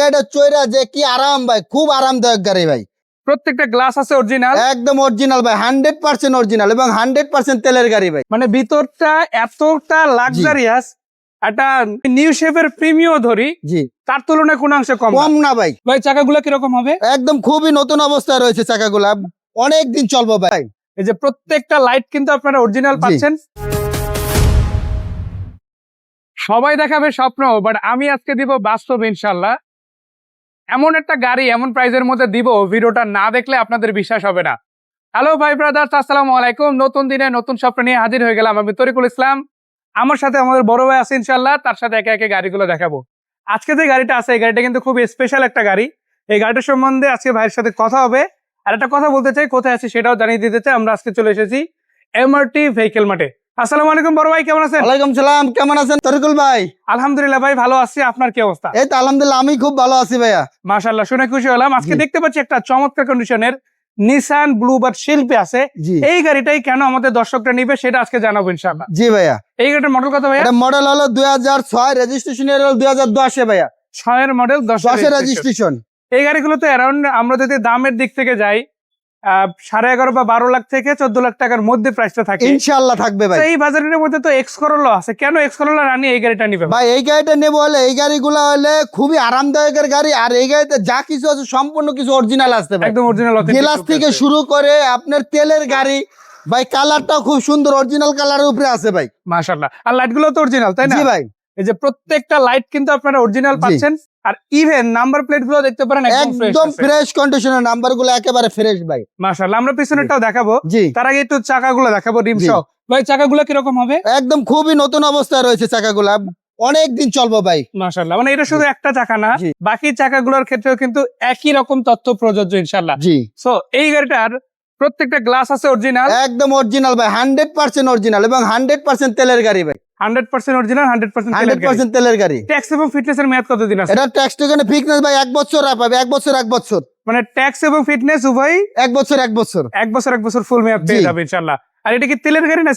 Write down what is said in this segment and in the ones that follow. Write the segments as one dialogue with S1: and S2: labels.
S1: গাড়িটা চৈরা যে কি আরাম ভাই খুব আরামদায়ক গাড়ি ভাই।
S2: প্রত্যেকটা গ্লাস আছে অরিজিনাল
S1: একদম অরিজিনাল ভাই হান্ড্রেড পার্সেন্ট অরিজিনাল এবং হান্ড্রেড পার্সেন্ট তেলের গাড়ি ভাই।
S2: মানে ভিতরটা এতটা লাক্সারিয়াস একটা নিউ শেপের প্রিমিও ধরি
S1: জি।
S2: তার তুলনায় কোন অংশে কম
S1: কম না ভাই।
S2: ভাই চাকাগুলো কীরকম হবে?
S1: একদম খুবই নতুন অবস্থায় রয়েছে চাকাগুলা। অনেক দিন চলবো ভাই।
S2: এই যে প্রত্যেকটা লাইট কিন্তু আপনারা অরিজিনাল। পাচ্ছেন। সবাই দেখাবে স্বপ্ন বাট আমি আজকে দিব বাস্তব ইনশাল্লাহ। এমন একটা গাড়ি এমন প্রাইজের মধ্যে দিব, ভিডিওটা না দেখলে আপনাদের বিশ্বাস হবে না। হ্যালো ভাই ব্রাদার্স আসসালামু আলাইকুম। নতুন দিনে নতুন স্বপ্ন নিয়ে হাজির হয়ে গেলাম আমি তরিকুল ইসলাম। আমার সাথে আমাদের বড় ভাই আছে ইনশাল্লাহ তার সাথে একে একে গাড়িগুলো দেখাবো। আজকে যে গাড়িটা আছে, এই গাড়িটা কিন্তু খুব স্পেশাল একটা গাড়ি। এই গাড়িটার সম্বন্ধে আজকে ভাইয়ের সাথে কথা হবে। আর একটা কথা বলতে চাই, কোথায় আছি সেটাও জানিয়ে দিতে চাই। আমরা আজকে চলে এসেছি এমআরটি ভেহিকেল মাঠে। আসসালামু আলাইকুম বড় ভাই কেমন আছেন?
S1: ওয়ালাইকুম সালাম কেমন আছেন? তরিকুল ভাই।
S2: আলহামদুলিল্লাহ ভাই ভালো আছি। আপনার কি অবস্থা?
S1: এই তো আলহামদুলিল্লাহ আমি খুব ভালো আছি ভাইয়া।
S2: মাশাল্লাহ শুনে খুশি হলাম। আজকে দেখতে পাচ্ছি একটা চমৎকার কন্ডিশনের নিসান ব্লুবার্ড শিল্পী আছে। এই গাড়িটাই কেন আমাদের দর্শকরা নিবে সেটা আজকে জানাব ইনশাআল্লাহ।
S1: জি ভাইয়া।
S2: এই গাড়িটার মডেল কত ভাইয়া?
S1: এটা মডেল হলো রেজিস্ট্রেশন হলো দশে ভাইয়া।
S2: মডেল
S1: রেজিস্ট্রেশন
S2: এই অ্যারাউন্ড আমরা যদি দামের দিক থেকে যাই সাড়ে এগারো বা বারো লাখ থেকে চোদ্দ লাখ টাকার মধ্যে প্রাইসটা থাকে।
S1: ইনশাল্লাহ থাকবে ভাই।
S2: এই বাজারের মধ্যে তো এক্স করোলা আছে। কেন এক্স করোলা রানি এই গাড়িটা নিবে? ভাই?
S1: এই গাড়িটা নেব হলে এই গাড়িগুলো হলে খুবই আরামদায়কের গাড়ি আর এই গাড়িতে যা কিছু আছে সম্পূর্ণ কিছু অরিজিনাল আসতে ভাই
S2: একদম অরিজিনাল
S1: গ্লাস থেকে শুরু করে আপনার তেলের গাড়ি ভাই কালারটাও খুব সুন্দর অরিজিনাল কালারের উপরে আছে ভাই।
S2: মাশাআল্লাহ। আর লাইটগুলো তো অরিজিনাল তাই না?
S1: জি ভাই।
S2: এই যে প্রত্যেকটা লাইট কিন্তু আপনারা অরিজিনাল পাচ্ছেন। আর ইভেন নাম্বার প্লেটগুলো দেখতে পারেন একদম ফ্রেশ
S1: কন্ডিশনের নাম্বারগুলো একেবারে ফ্রেশ ভাই।
S2: মাশাআল্লাহ আমরা পিছনেরটাও দেখাবো। তার আগে একটু চাকাগুলো দেখাবো রিম সহ। ভাই চাকাগুলো কীরকম হবে?
S1: একদম খুবই নতুন অবস্থায় রয়েছে চাকাগুলা। অনেক দিন চলবো ভাই।
S2: মাশাআল্লাহ মানে এটা শুধু একটা চাকা না। বাকি চাকাগুলোর ক্ষেত্রেও কিন্তু একই রকম তথ্য প্রযোজ্য ইনশাল্লাহ
S1: জি।
S2: সো এই গাড়িটার প্রত্যেকটা গ্লাস আছে অরিজিনাল
S1: একদম অরিজিনাল ভাই হান্ড্রেড পার্সেন্ট অরিজিনাল এবং হান্ড্রেড পার্সেন্ট তেলের গাড়ি ভাই।
S2: হান্ড্রেড পার্সেন্ট অরিজিনাল
S1: তেলের গাড়ি।
S2: ট্যাক্স এবং ফিটনেসের মেয়াদ কতদিন আছে?
S1: এটা ট্যাক্স ফিটনেস ভাই বছর আর পাবে এক বছর
S2: মানে ট্যাক্স এবং ফিটনেস উভয়
S1: বছর বছর।
S2: বছর বছর ফুল মেয়াদ পেয়ে যাবে ইনশাআল্লাহ। আর এটা কি তেলের গাড়ি না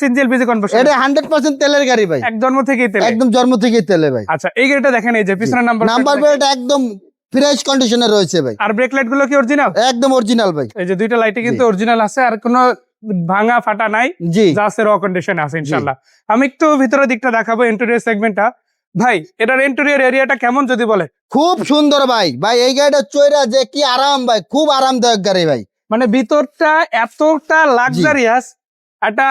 S2: কনভার্সন
S1: এটা হান্ড্রেড পার্সেন্ট তেলের গাড়ি ভাই।
S2: এক জন্ম থেকেই তেল।
S1: একদম জন্ম থেকেই তেলে ভাই।
S2: আচ্ছা এই গাড়িটা দেখেন এই যে পিছনের নাম্বার
S1: নাম্বার প্লেট একদম ফ্রেশ কন্ডিশনে রয়েছে ভাই।
S2: আর ব্রেক লাইটগুলো কি অরিজিনাল
S1: একদম অরিজিনাল ভাই।
S2: এই যে দুইটা লাইটে কিন্তু অরিজিনাল আছে আর কোনো ভাঙা ফাটা নাই
S1: জি।
S2: যা আছে র কন্ডিশনে আছে ইনশাআল্লাহ আমি একটু ভিতরের দিকটা দেখাবো ইন্টেরিয়র সেগমেন্টটা ভাই এটার ইন্টেরিয়র এরিয়াটা কেমন যদি বলে?
S1: খুব সুন্দর ভাই। ভাই এই গাড়িটা চৈরা যে কি আরাম ভাই খুব আরামদায়ক গাড়ি ভাই।
S2: মানে ভিতরটা এতটা লাক্সারিয়াস একটা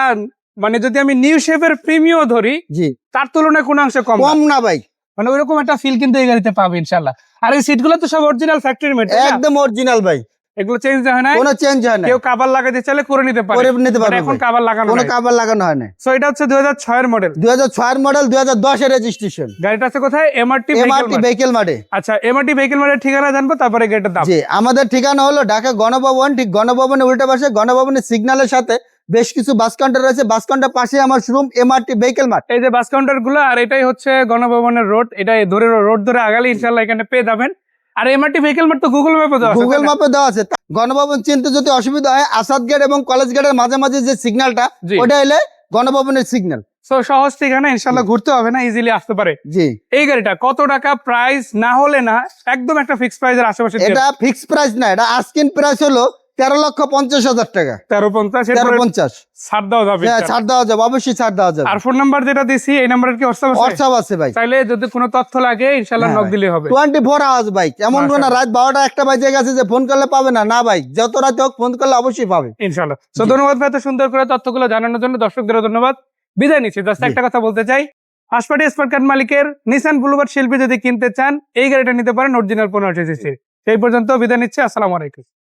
S2: মানে যদি আমি নিউ শেপের প্রিমিও ধরি
S1: জি।
S2: তার তুলনায় কোন অংশে কম।
S1: কম না ভাই।
S2: মানে ওইরকম একটা ফিল কিন্তু এই গাড়িতে পাবে ইনশাল্লাহ। আর এই সিটগুলো তো সব অরিজিনাল ফ্যাক্টরি মেড
S1: একদম অরিজিনাল ভাই।
S2: এগুলো চেঞ্জ হয় না
S1: কোনো চেঞ্জ হয় না
S2: কেউ লাগাতে চাইলে করে নিতে পারে।
S1: করে নিতে
S2: But
S1: পারবে
S2: এখন। লাগানো
S1: কোনো লাগানো হয় না
S2: সো এটা হচ্ছে দুই হাজার ছয়ের মডেল
S1: দুই হাজার ছয়ের মডেল দুই হাজার দশের রেজিস্ট্রেশন
S2: গাড়িটা আছে কোথায়? এমআরটি
S1: এমআরটি ভেহিকেল
S2: আচ্ছা এমআরটি ভেহিকেল মার্টের ঠিকানা জানব তারপরে দাম।
S1: জি আমাদের ঠিকানা হলো ঢাকা গণভবন। ঠিক গণভবনের উল্টা পাশে গণভবনের সিগন্যালের সাথে বেশ কিছু বাস কাউন্টার রয়েছে। বাস কাউন্টার পাশে আমার শোরুম এমআরটি ভেহিকেল মাঠ
S2: এই যে বাস কাউন্টারগুলো আর এটাই হচ্ছে গণভবনের রোড এটা ধরে রোড ধরে আগালে ইনশাল্লাহ এখানে পেয়ে যাবেন। আর এমআরটি ভেহিকেল মার্ট তো গুগল ম্যাপে দেওয়া আছে,
S1: গুগল ম্যাপে দেওয়া আছে। গণভবন চিনতে যদি অসুবিধা হয় আসাদ গেট এবং কলেজ গেটের মাঝামাঝি যে সিগন্যালটা ওটা এলে গণভবনের সিগন্যাল
S2: সো সহজ ঠিকানা ইনশাল্লাহ ঘুরতে হবে না ইজিলি আসতে পারে।
S1: জি।
S2: এই গাড়িটা কত টাকা প্রাইস না হলে না একদম একটা ফিক্স প্রাইসের আশেপাশে
S1: এটা ফিক্স প্রাইস না এটা আস্কিন প্রাইস হলো তেরো লক্ষ পঞ্চাশ হাজার টাকা।
S2: তেরো পঞ্চাশ
S1: তেরো পঞ্চাশ।
S2: ছাড় দেওয়া যাবে।
S1: হ্যাঁ, ছাড় দেওয়া যাবে অবশ্যই ছাড় দেওয়া যাবে।
S2: আর ফোন নাম্বার যেটা দিছি এই নাম্বারের কি হোয়াটসঅ্যাপ আছে?
S1: হোয়াটসঅ্যাপ আছে ভাই।
S2: চাইলে যদি কোনো তথ্য লাগে ইনশাল্লাহ
S1: হ্যাঁ
S2: নক দিলে হবে।
S1: টোয়েন্টি ফোর আওয়ার্স ভাই। এমন কোন রাত বারোটা একটা বাজে গেছে যে ফোন করলে পাবে না। না ভাই যত রাতে হোক ফোন করলে অবশ্যই পাবে।
S2: ইনশাল্লাহ তো ধন্যবাদ ভাই এত সুন্দর করে তথ্যগুলো জানানোর জন্য। দর্শকদের ধন্যবাদ। বিদায় নিচ্ছি। জাস্ট একটা কথা বলতে চাই। হাসপাটি স্মার্ট কার্ড মালিকের নিসান ব্লুবার শিল্পী যদি কিনতে চান এই গাড়িটা নিতে পারেন অরিজিনাল পনেরো সিসির সেই পর্যন্ত বিদায় নিচ্ছি। আসসালামু আলাইকুম।